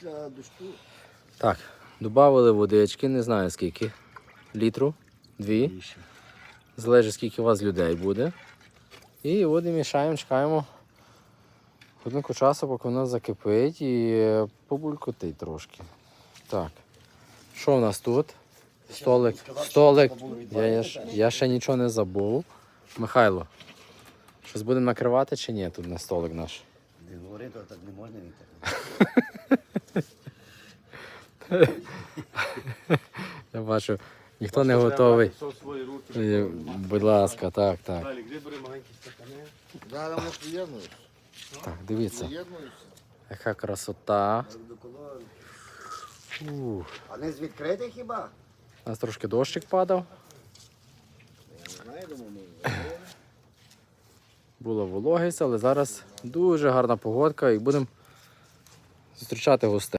після дощу. Так, додали водички, не знаю скільки. Літру, дві. Залежить скільки у вас людей буде. І от і мішаємо, чекаємо годинку часу, поки воно закипить і побулькотить трошки. Так. Що в нас тут? Столик. Столик. Я, я, я ще нічого не забув. Михайло, щось будемо накривати чи ні тут на столик наш? Не говори, то так не можна. Я бачу, ніхто не готовий. Будь ласка, так, так. Далі, де бери маленькі стакани? Зараз вони приєднуються. Так, дивіться, Приєднуються. яка красота. Ух. А не з відкритих хіба? У нас трошки дощик падав, була вологість, але зараз дуже гарна погодка і будемо зустрічати гостей.